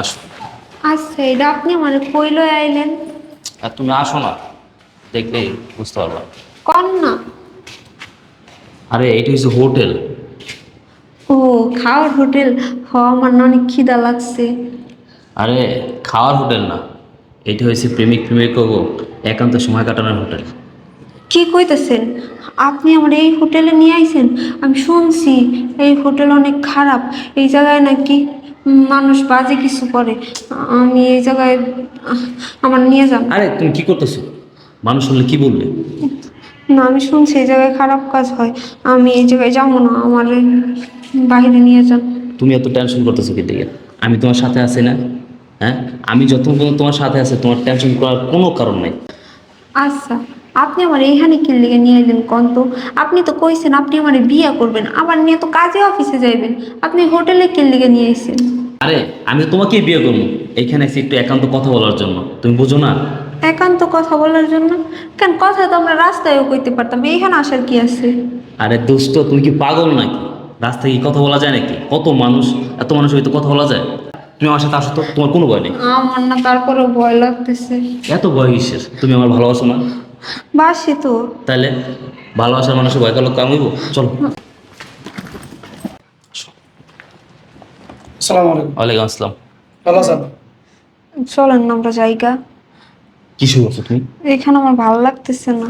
আসো আচ্ছা এটা আপনি মানে কইলো আইলেন? আর তুমি আসো না দেখলেই বুঝতে পারবা। কন না? আরে এটা হচ্ছে হোটেল। ও খাওয়ার হোটেল। হ আমার না অনেক খিদা লাগছে। আরে খাওয়ার হোটেল না এটা হয়েছে প্রেমিক প্রেমিক একান্ত সময় কাটানোর হোটেল। কি কইতেছেন? আপনি আমার এই হোটেলে নিয়ে আইছেন? আমি শুনছি এই হোটেল অনেক খারাপ এই জায়গায় নাকি মানুষ বাজে কিছু করে। আমি এই জায়গায় আমার নিয়ে যান আরে তুমি কি করতেছো? মানুষ হলে কি বলবে? না আমি শুনছি এই জায়গায় খারাপ কাজ হয়। আমি এই জায়গায় যাব না আমার বাইরে নিয়ে যান। তুমি এত টেনশন করতেছো কি দিকে আমি তোমার সাথে আছি না হ্যাঁ? আমি যতক্ষণ তোমার সাথে আছে তোমার টেনশন করার কোনো কারণ নাই। আচ্ছা। আপনি আমার এইখানে কি লেগে নিয়ে এলেন কন্ত। আপনি তো কইছেন আপনি আমার বিয়ে করবেন আমার নিয়ে তো কাজে অফিসে যাইবেন। আপনি হোটেলে কি লেগে নিয়ে এসেছেন আরে আমি তোমাকে বিয়ে করব। এইখানে এসে একটু একান্ত কথা বলার জন্য। তুমি বুঝো না? একান্ত কথা বলার জন্য? কেন কথা তো আমরা রাস্তায়ও কইতে পারতাম এইখানে আসার কি আছে? আরে দোস্ত তুমি কি পাগল নাকি? রাস্তায় কি কথা বলা যায় নাকি? কত মানুষ এত মানুষ হয়তো কথা বলা যায়? তুমি আমার সাথে আসো তো তোমার কোনো ভয় নেই। আমার না তারপরেও ভয় লাগতেছে। এত ভয় কিসের? তুমি আমার ভালোবাসো না। বাসি তো। তাইলে ভালোবাসার মানুষের ভয় কালো কামাইব চলো। আলাইকুম। ওয়ালাইকুম আসসালাম। ভালো আছেন? চলেন না আমরা জায়গা কি শুরু করছ তুমি? এখানে আমার ভালো লাগতেছে না।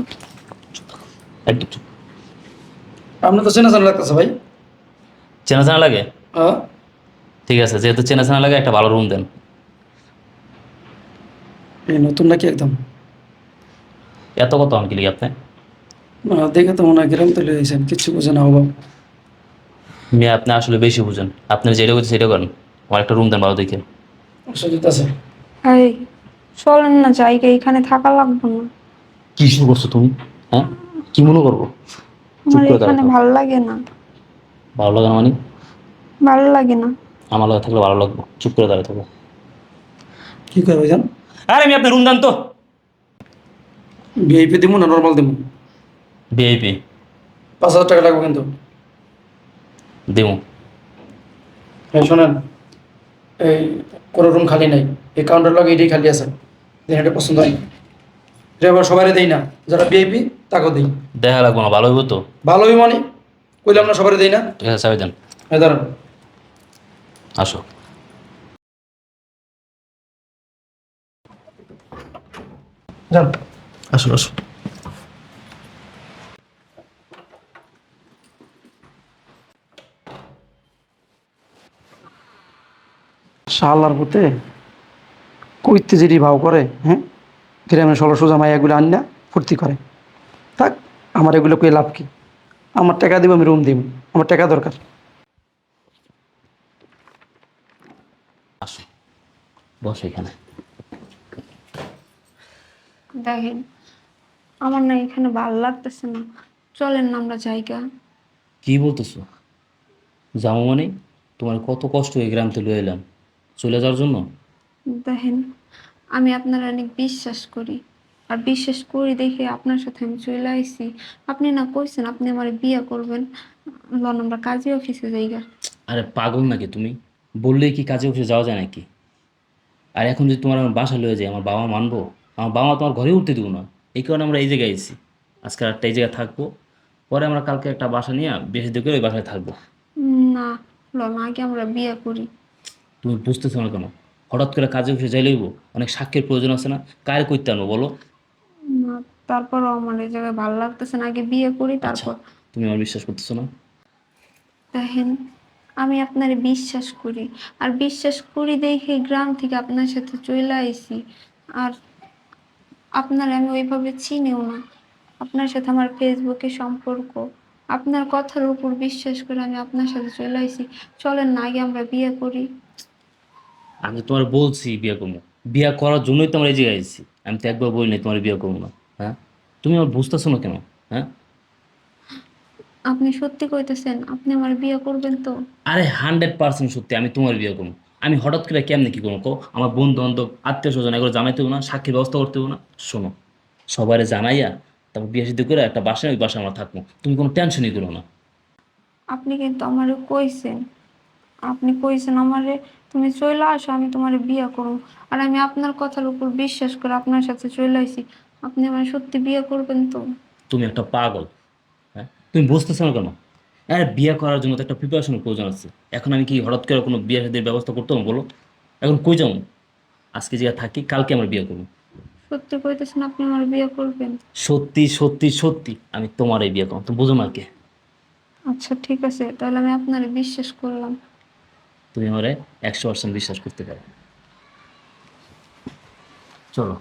একদম চুপ। তো চেনা জানা লাগতেছে ভাই। চেনা চেনা লাগে? হ্যাঁ। ঠিক আছে যেহেতু চেনা চেনা লাগে একটা ভালো রুম দেন। এই নতুন নাকি একদম? এত কত আনকি লিগে আপনি না, দেখে তো মনে হয় গ্রাম তুলে দিয়েছেন কিচ্ছু বোঝে না অভাব। মেয়ে আপনি আসলে বেশি বুঝেন। আপনি যেটা করছেন সেটা করেন। আমার একটা রুম দেন ভালো দেখে সুযোগ আছে। এই চলেন না জায়গা এখানে থাকা লাগবে না। কি শুরু করছ তুমি? হ্যাঁ? কি মনে করব? চুপ আমার করে এখানে দাঁড়াও ভালো লাগে না। ভালো লাগে না মানে? ভালো লাগে না। আমার লাগে থাকলে ভালো লাগবে। চুপ করে দাঁড়িয়ে থাকব কি করে ভাইজান আরে আমি আপনার রুম দেন তো। ভিআইপি দিব না নর্মাল দিব ভিআইপি পাঁচ হাজার টাকা লাগবে কিন্তু। দেবো হ্যাঁ শোনেন এই কোনো রুম খালি নাই। এই কাউন্টার লগে এটাই খালি আছে। এটা পছন্দ হয়। এটা আবার সবারই দেই না। যারা ভিআইপি তাকেও দিই। দেখা লাগবো না ভালো হইব তো? ভালোই মানে? কইলাম না সবারই দেই না? ঠিক আছে চাবি দেন। হ্যাঁ দাঁড়ান। আসো। যান। আসুন আসুন। শালার পুতে কইতে যেটি ভাও করে হ্যাঁ? গ্রামে ষোলো সোজা এগুলো আন না ফুর্তি করে। থাক আমার এগুলো কই লাভ কি? আমার টাকা দিব আমি রুম দিব আমার টাকা দরকার। আসো বসো এখানে। দেখেন আমার না এখানে ভালো লাগতেছে না। চলেন না আমরা জায়গা কি বলতেছো? যাব মানে তোমার কত কষ্ট এই গ্রাম থেকে লয়ে এলাম। চলে যাওয়ার জন্য? দেখেন আমি আপনার অনেক বিশ্বাস করি। আর বিশ্বাস করি দেখে আপনার সাথে আমি চলে আইছি। আপনি না কইছেন আপনি আমার বিয়ে করবেন। লন আমরা কাজী অফিসে যাইগা আরে পাগল নাকি তুমি? বললেই কি কাজে অফিসে যাওয়া যায় নাকি? আর এখন যদি তোমার আমার বাসা লয়ে যায় আমার বাবা মানবো? আমার বাবা তোমার ঘরে উঠতে দেবো না। এই কারণে আমরা এই জায়গায় এসেছি আজকে একটা এই জায়গায় থাকব। পরে আমরা কালকে একটা বাসা নিয়ে বেশি দিকে ওই বাসায় থাকব। না লন আগে আমরা বিয়ে করি। তুমি বুঝতেছো না কেন? হঠাৎ করে কাজে অফিসে যাই লইব অনেক সাক্ষীর প্রয়োজন আছে না? কার করতে আনব বলো? না তারপরও আমার এই জায়গায় ভালো লাগতেছে না। আগে বিয়ে করি তারপর। তুমি আমার বিশ্বাস করতেছো না? দেখেন আমি আপনার বিশ্বাস করি। আর বিশ্বাস করি দেখে গ্রাম থেকে আপনার সাথে চলে আইছি। আর আপনার আমি ওইভাবে চিনিও না। আপনার সাথে আমার ফেসবুকে সম্পর্ক আপনার কথার উপর বিশ্বাস করে আমি আপনার সাথে চলে আইছি। চলেন না আগে আমরা বিয়ে করি। আমি তোমার বলছি বিয়ে করব। বিয়ে করার জন্যই তোমার এই জায়গায় এসেছি আমি তো একবার বলিনি তোমার বিয়ে করব না হ্যাঁ? তুমি আমার বুঝতেছো না কেন হ্যাঁ? আপনি সত্যি কইতেছেন আপনি আমার বিয়ে করবেন তো? আরে হান্ড্রেড পার্সেন্ট সত্যি আমি তোমার বিয়ে করব। আমি হঠাৎ করে কেমনে কি করব? আমার বন্ধু বান্ধব আত্মীয় স্বজন এগুলো জানাইতে না সাক্ষীর ব্যবস্থা করতে না। শোনো সবারে জানাইয়া তারপর বিয়ে সিদ্ধ করে একটা বাসায় ওই বাসায় আমরা থাকব। তুমি কোনো টেনশনই করো না। আপনি কিন্তু আমারও কইছেন। আপনি কইছেন আমারে তুমি চলে আসো আমি তোমারে বিয়ে করব। আর আমি আপনার কথার উপর বিশ্বাস করে আপনার সাথে চলে আসি আপনি আমার সত্যি বিয়ে করবেন তো? তুমি একটা পাগল হ্যাঁ? তুমি বুঝতেছো না কেন? আরে বিয়ে করার জন্য তো একটা প্রিপারেশনের প্রয়োজন আছে। এখন আমি কি হঠাৎ করে কোনো বিয়ে শাদীর ব্যবস্থা করতাম বলো? এখন কই যাব? আজকে যে থাকি কালকে আমার বিয়ে করব। সত্যি কইতেছেন আপনি আমার বিয়ে করবেন? সত্যি সত্যি সত্যি আমি তোমার এই বিয়ে করব। তুমি বুঝো না কে। আচ্ছা ঠিক আছে তাহলে আমি আপনারে বিশ্বাস করলাম। তুমি আমারে একশো পার্সেন্ট বিশ্বাস করতে পারো। চলো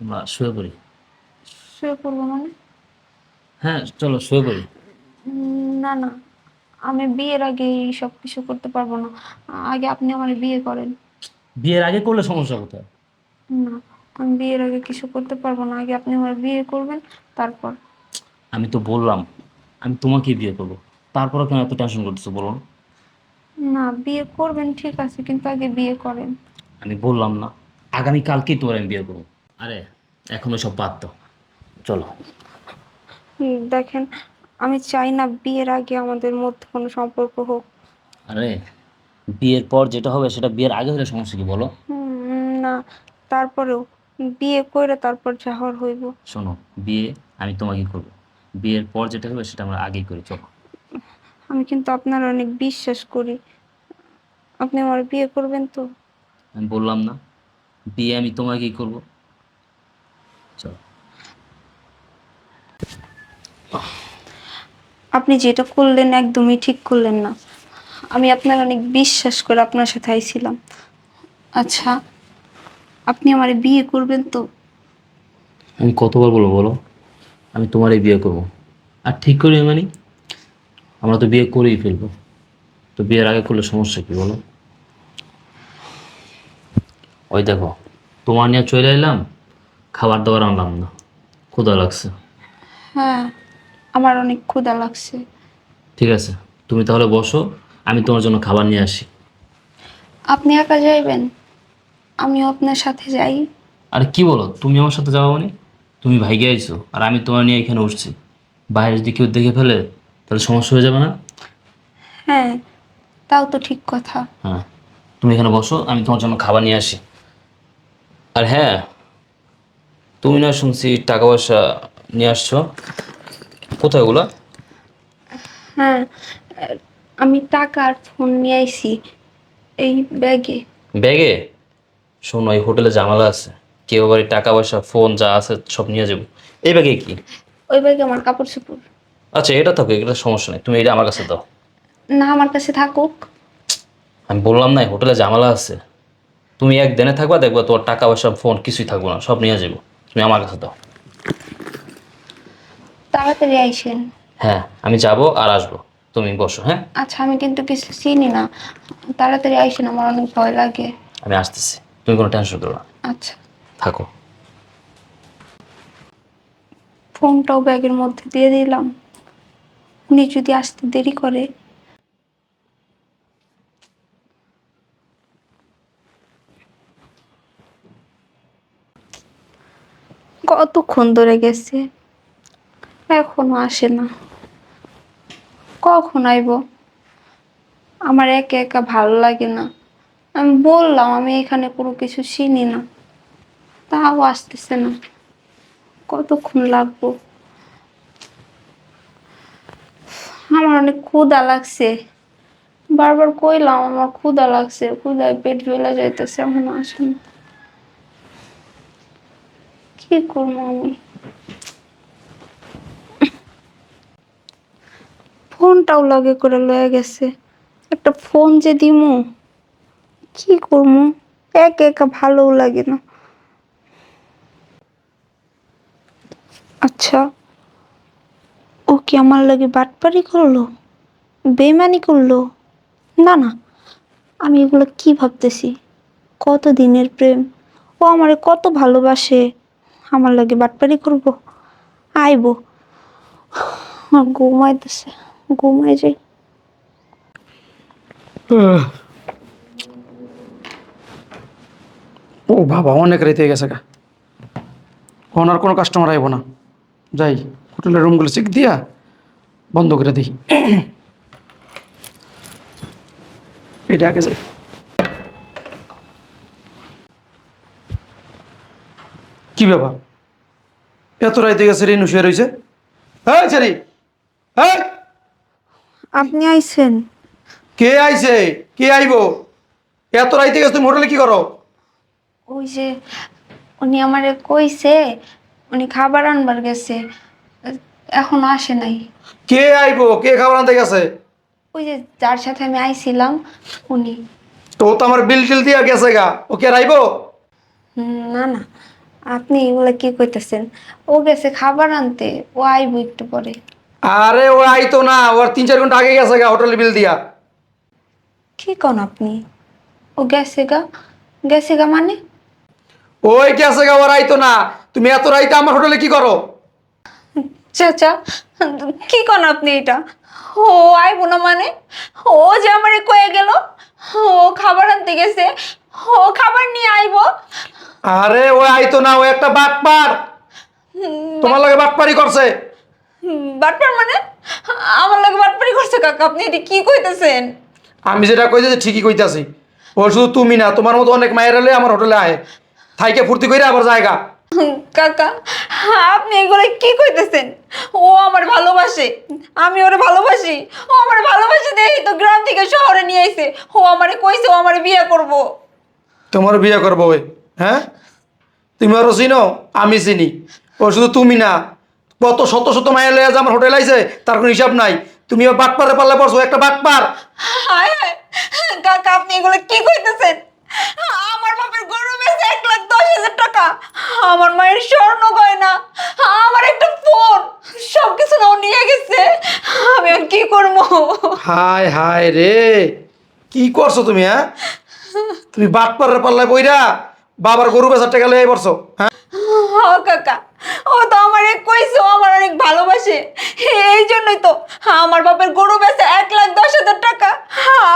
আমরা শুয়ে পড়ি। শুয়ে করব মানে? হ্যাঁ চলো শুয়ে পড়ি। না না। আমি বিয়ের আগে এই সব কিছু করতে পারব না। আগে আপনি আমার বিয়ে করেন। বিয়ের আগে করলে সমস্যা কোথায়? না আমি বিয়ের আগে কিছু করতে পারব না। আগে আপনি আমার বিয়ে করবেন তারপর। আমি তো বললাম আমি তোমাকেই বিয়ে করব। তারপরে কেন এত টেনশন করতেছো বলুন না বিয়ে করবেন ঠিক আছে কিন্তু আগে বিয়ে করেন। আমি বললাম না আগামী কালকেই তোমার আমি বিয়ে করব। আরে এখন সব বাদ দাও। চলো। দেখেন আমি চাই না বিয়ের আগে আমাদের মধ্যে কোনো সম্পর্ক হোক। আরে বিয়ের পর যেটা হবে সেটা বিয়ের আগে হলে সমস্যা কি বলো? না তারপরেও বিয়ে করে তারপর যা হওয়ার হইব। শোনো বিয়ে আমি তোমাকে করব। বিয়ের পর যেটা হবে সেটা আমরা আগেই করি চলো। আমি কিন্তু আপনার অনেক বিশ্বাস করি। আপনি আমার বিয়ে করবেন তো? আমি বললাম না বিয়ে আমি তোমাকেই করব। চলো। আপনি যেটা করলেন একদমই ঠিক করলেন না। আমি আপনার অনেক বিশ্বাস করে আপনার সাথে আইছিলাম। আচ্ছা আপনি আমার বিয়ে করবেন তো? আমি কতবার বলব বলো? আমি তোমারই বিয়ে করব। আর ঠিক করি মানে? আমরা তো বিয়ে করেই ফেলব। তো বিয়ের আগে করলে সমস্যা কি বলো? ওই দেখো তোমার নিয়ে চলে এলাম খাবার দাবার আনলাম না। ক্ষুধা লাগছে। হ্যাঁ। আমার অনেক ক্ষুধা লাগছে। ঠিক আছে তুমি তাহলে বসো আমি তোমার জন্য খাবার নিয়ে আসি। আপনি একা যাইবেন? আমিও আপনার সাথে যাই। আর কি বলো তুমি আমার সাথে যাওয়া মানে? তুমি ভাইগে আইছো আর আমি তোমার নিয়ে এখানে উঠছি। বাইরে যদি কেউ দেখে ফেলে তাহলে সমস্যা হয়ে যাবে না? হ্যাঁ তাও তো ঠিক কথা। হ্যাঁ তুমি এখানে বসো আমি তোমার জন্য খাবার নিয়ে আসি। আর হ্যাঁ তুমি না শুনছি টাকা পয়সা নিয়ে আসছো। কোথায় ওগুলা? হ্যাঁ আমি টাকা আর ফোন নিয়ে আইছি এই ব্যাগে। ব্যাগে? শোনো এই হোটেলে জামালা আছে। কেউ বাড়ি টাকা পয়সা ফোন যা আছে সব নিয়ে যাব। এই ব্যাগে কি? ওই ব্যাগে আমার কাপড় চোপড় আচ্ছা এটা থাকো এটা সমস্যা নেই। তুমি এটা আমার কাছে দাও। না আমার কাছে থাকুক। আমি বললাম না এই হোটেলে জামালা আছে। তুমি একদিনে থাকবা দেখবা তোমার টাকা পয়সা ফোন কিছুই থাকব না সব নিয়ে যাব। তুমি আমার কাছে দাও। তাড়াতাড়ি আইসেন। হ্যাঁ আমি যাব আর আসব। তুমি বসো হ্যাঁ? আচ্ছা আমি কিন্তু কিছু চিনি না। তাড়াতাড়ি আইসেন আমার অনেক ভয় লাগে। আমি আসতেছি। তুমি কোনো টেনশন করো না। আচ্ছা। থাকো। ফোনটাও ব্যাগের মধ্যে দিয়ে দিলাম। উনি যদি আসতে দেরি করে। কতক্ষণ ধরে গেছে? এখনও আসে না। কখন আইব? আমার একা একা ভালো লাগে না। আমি বললাম, আমি এখানে কোনো কিছু চিনি না। তাও আসতেছে না। কতক্ষণ লাগবো? আমার অনেক ক্ষুধা লাগছে। বারবার কইলাম, আমার ক্ষুধা লাগছে। ক্ষুদায় পেট জ্বলে যাইতেছে, এখন আসেন কি করব আমি? ফোনটাও লগে করে লয়ে গেছে। একটা ফোন যে দিমু, কি করব একা একা ভালোও লাগে না। আচ্ছা ও কি আমার লাগে বাটপারি করল? বেমানি করল? না না, আমি এগুলো কি ভাবতেছি? কত দিনের প্রেম? ও আমারে কত ভালোবাসে। আমার লাগে বাটপারি করব? আইব। আর ঘুমাইতেছে। ঘুমাই যাই। ও বাবা, অনেক রাইতে গেছে গা। আর কোনো কাস্টমার আইব না। যাই, হোটেলের রুমগুলো চেক দিয়া বন্ধ করে দিই। এটা আগে যাই। কি ব্যাপার? এত রাইতে গেছে রে নুসিয়া রয়েছে। হ্যাঁ ছেড়ি। হ্যাঁ আপনি আইছেন। কে আইছে? কে আইবো? এত রাইতে গেছে তুমি হোটেলে কি করো? ওই যে উনি আমারে কইছে উনি খাবার আনবার গেছে এখনও আসে নাই। কে আইবো? কে খাবার আনতে গেছে? ওই যে যার সাথে আমি আইছিলাম উনি। তো তো আমার বিল টিল দিয়া গেছে গা। ও কে আইবো? না না। আপনি এগুলা কি কইতেছেন? ও গেছে খাবার আনতে ও আইব একটু পরে। আরে ও আইতো না ওর তিন চার ঘণ্টা আগে গেছে গা হোটেলে বিল দিয়া। কি কন আপনি? ও গেছে গা? গেছে গা মানে? ওই গেছে গা ওর আইতো না। তুমি এত রাইতে আমার হোটেলে কি করো? চাচা কি কন আপনি এটা? ও আইব না মানে? ও যে আমারে কয়ে গেল ও খাবার আনতে গেছে ও খাবার নিয়ে আইব। আরে ও আইতো না ও একটা বাটপার। তোমার লাগে বাটপারি করছে। বাটপার মানে? আমার লাগে বাটপারি করছে কাকা আপনি এটা কি কইতেছেন? আমি যেটা কইতেছি ঠিকই কইতাছি। ও শুধু তুমি না তোমার মতো অনেক মায়ের এলে আমার হোটেলে আয় থাইকে ফুর্তি করে আবার জায়গা কাকা আপনি এগুলো কি কইতেছেন? ও আমার ভালোবাসে আমি ওরে ভালোবাসি। ও আমার ভালোবাসে দেখি তো গ্রাম থেকে শহরে নিয়ে আইছে। ও আমারে কইছে ও আমারে বিয়ে করব। তোমার বিয়ে করব হ্যাঁ? তুমি আরও চিনো আমি চিনি। ও শুধু তুমি না কত শত শত মায়ের লেগে আমার হোটেল আইছে তার কোনো হিসাব নাই। তুমি বাটপারে পাল্লা পড়ছো একটা বাটপার। হায় হায় কাকা আপনি এগুলো কি কইতেছেন? আমার বাপের গরু বেচে এক লাখ দশ হাজার টাকা। আমার মায়ের স্বর্ণ গয়না আমার একটা ফোন সব কিছু না ও নিয়ে গেছে। আমি কি করব? হায় হায় রে কি করছ তুমি হ্যাঁ? তুমি বাটপারের পাল্লায় বইরা বাবার গরু বেচার টাকা লেগে পড়ছো হ্যাঁ? কাকা। ও তো আমারে কইছে, ও আমার অনেক ভালোবাসে। এই জন্যই তো আমার বাপের গরু বেচে এক লাখ দশ হাজার টাকা,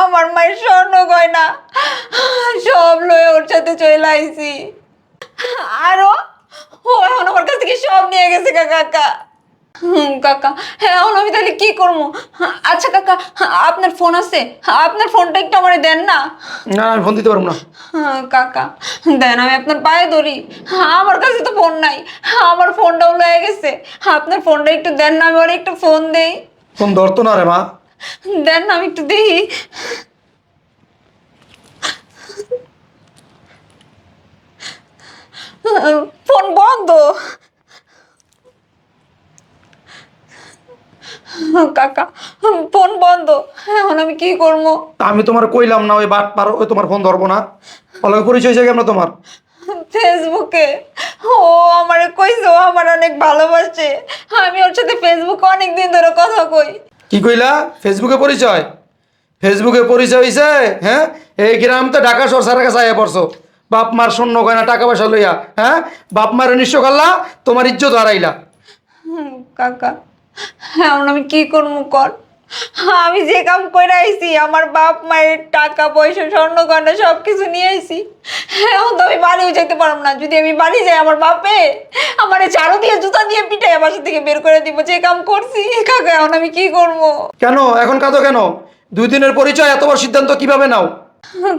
আমার মায়ের স্বর্ণ গয়না, সব লয়ে ওর সাথে চলে আইছি। আরও ও এখন আমার কাছ থেকে সব নিয়ে গেছে কাকা। কাকা। হ্যাঁ এখন আমি তাহলে কি করব? আচ্ছা কাকা আপনার ফোন আছে? আপনার ফোনটা একটু আমারে দেন না। না আমি ফোন দিতে পারব না। হ্যাঁ, কাকা দেন আমি আপনার পায়ে ধরি। আমার কাছে তো ফোন নাই। আমার ফোনটাও লয়ে গেছে। আপনার ফোনটা একটু দেন না আমি ওর একটু ফোন দেই। ফোন ধরতো না রে মা। দেন না আমি একটু দেখি। ফোন বন্ধ। কাকা ফোন বন্ধ। এখন আমি কি করব? আমি তোমার কইলাম না ওই বাট পারো ওই তোমার ফোন ধরবো না। অলগে পরিচয় হয়েছে কেমন তোমার? ফেসবুকে। ও আমারে কইছে ও আমার অনেক ভালোবাসে। আমি ওর সাথে ফেসবুকে অনেক দিন ধরে কথা কই। কি কইলা? ফেসবুকে পরিচয়? ফেসবুকে পরিচয় হয়েছে হ্যাঁ? এই গ্রাম তো ঢাকা শহর সারা কাছে আয়া পড়ছো। বাপ মার শূন্য গয়না টাকা পয়সা লইয়া হ্যাঁ? বাপ মার নিঃস্ব করলা তোমার ইজ্জত হারাইলা। কাকা এখন আমি কি করব কর? আমি যে কাম করে আইছি আমার বাপ মায়ের টাকা পয়সা স্বর্ণ গয়না সব কিছু নিয়ে আইছি। এখন তো আমি বাড়িও যেতে পারব না। যদি আমি বাড়ি যাই আমার বাপে আমার ঝাড়ু দিয়ে জুতা দিয়ে পিটাই বাসা থেকে বের করে দিব যে কাম করছি। কাকা এখন আমি কি করব? কেন? এখন কাঁদো কেন? দুই দিনের পরিচয় এত বড় সিদ্ধান্ত কীভাবে নাও?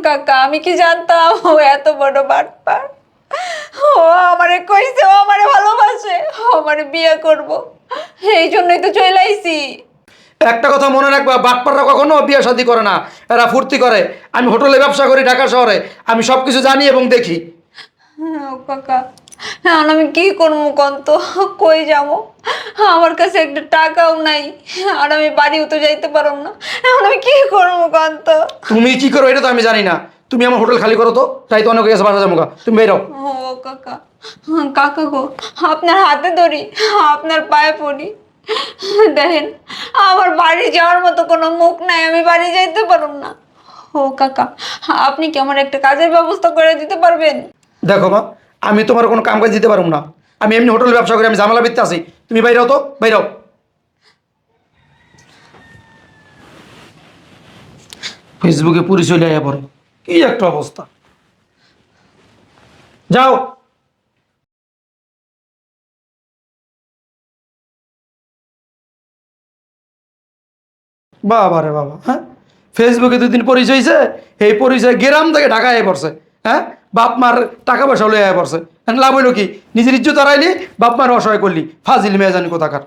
কাকা আমি কি জানতাম? ও এত বড় বাটপার। ও আমারে কইছে ও আমারে ভালোবাসে ও আমারে বিয়ে করব। এই জন্যই তো চলে আইছি। একটা কথা মনে রাখবা বাটপাররা কখনো বিয়ে শাদি করে না। এরা ফুর্তি করে। আমি হোটেলে ব্যবসা করি ঢাকা শহরে। আমি সব কিছু জানি এবং দেখি। হ্যাঁ, কাকা। হ্যাঁ আমি কি করব কন্ত কই যাব? আমার কাছে একটা টাকাও নাই। আর আমি বাড়িও তো যাইতে পারব না। এখন আমি কি করব কন্ত তুমি কি করো এটা তো আমি জানি না। তুমি আমার হোটেল খালি করো তো তাই তো অনেক গেছে বাসা যাব তুমি বেরো। ও কাকা কাকা গো আপনার হাতে ধরি আপনার পায়ে পড়ি। দেখেন আমার বাড়ি যাওয়ার মতো কোনো মুখ নাই আমি বাড়ি যাইতে পারব না। ও কাকা আপনি কি আমার একটা কাজের ব্যবস্থা করে দিতে পারবেন? দেখো মা আমি তোমার কোনো কাম কাজ দিতে পারব না। আমি এমনি হোটেল ব্যবসা করি আমি ঝামেলা বিত্তে আছি। তুমি বাইরাও তো বাইরাও ফেসবুকে পরিচয় লিয়া পড়ে। কি একটা অবস্থা? যাও। বাবা রে বাবা হ্যাঁ? ফেসবুকে দুদিন পরিচয় হয়েছে এই পরিচয় গ্রাম থেকে ঢাকায় আয় পড়ছে হ্যাঁ? বাপ মার টাকা পয়সা লয়ে পড়ছে। লাভ হইল কি? নিজের ইজ্জত হারাইলি, বাপ মার অসহায় করলি। ফাজিল মেয়ে জানি কোথাকার।